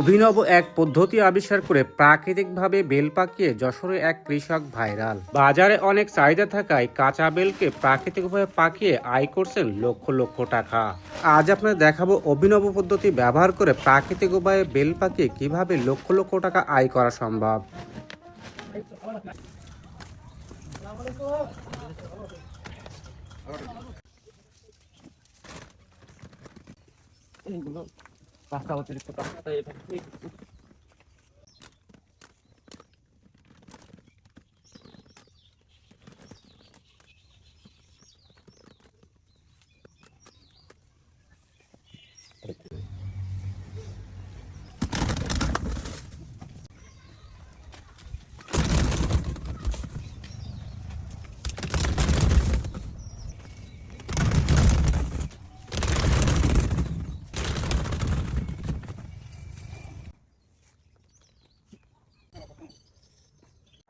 অভিনব এক পদ্ধতি আবিষ্কার করে প্রাকৃতিকভাবে বেল পাকিয়ে যশোরে এক কৃষক ভাইরাল। বাজারে অনেক চাহিদা থাকায় কাঁচা বেলকে প্রাকৃতিকভাবে পাকিয়ে আয় করছেন লক্ষ লক্ষ টাকা। আজ আপনাদের দেখাবো অভিনব পদ্ধতি ব্যবহার করে প্রাকৃতিক উপায়ে বেল পাকিয়ে কীভাবে লক্ষ লক্ষ টাকা আয় করা সম্ভব। রাস্তা অতিরিক্ত রাস্তা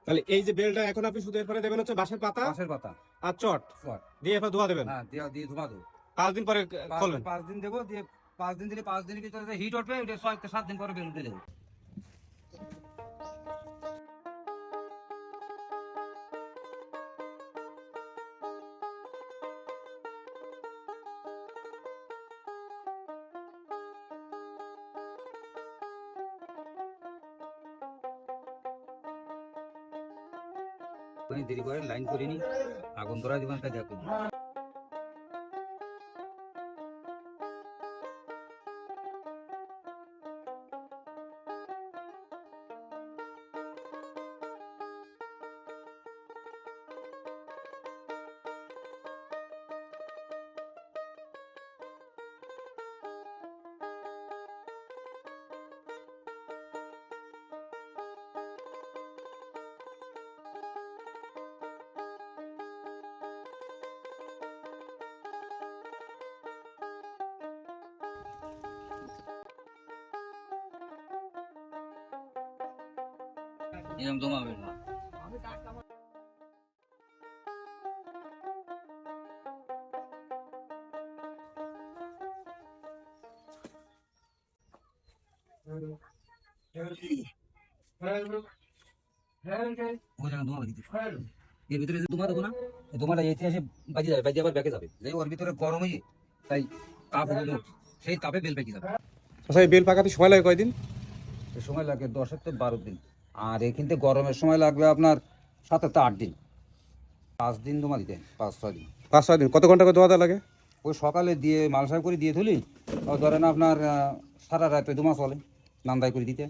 তাহলে এই যে বেলটা এখন আপনি শুধু এরপরে দেবেন হচ্ছে বাঁশের পাতা বাঁশের পাতা। আর চট। চট। দিয়ে এরপর ধোয়া দেবেন? হ্যাঁ দিয়ে দিয়ে ধোয়া দেবো। পাঁচ দিন পরে পাঁচ- পাঁচ দিন দেবো দিয়ে পাঁচ দিন দিলে পাঁচ দিনের ভিতরে হিট উঠবে ছয় সাত দিন পরে বেলুন উঠে দেবো। দেরি করে লাইন করিনি। আগুন ধরা দিবেন কাজ এরকম জমাবেন না। এর ভিতরে যে দেবো না ধোঁয়াটা এতে এসে বাজে যাবে বাজে আবার ব্যাকে যাবে। যে ওর ভিতরে গরম হয়ে তাই তাপ হলো সেই তাপে বেল পেকে যাবে। আচ্ছা এই বেল পাকাতে সময় লাগে কয়দিন? সময় লাগে দশ থেকে বারো দিন। আর এখানতে গরমের সময় লাগবে আপনার সাত থেকে আট দিন। পাঁচ দিন তোমার দিতে পাঁচ ছয় দিন। পাঁচ ছয় দিন। কত ঘণ্টা করে দেওয়া লাগে? ওই সকালে দিয়ে মালসাই করে দিয়ে তুলি ধরেন আপনার সারা সারা রাত দুমা চলে নান্দাই করে দিতে।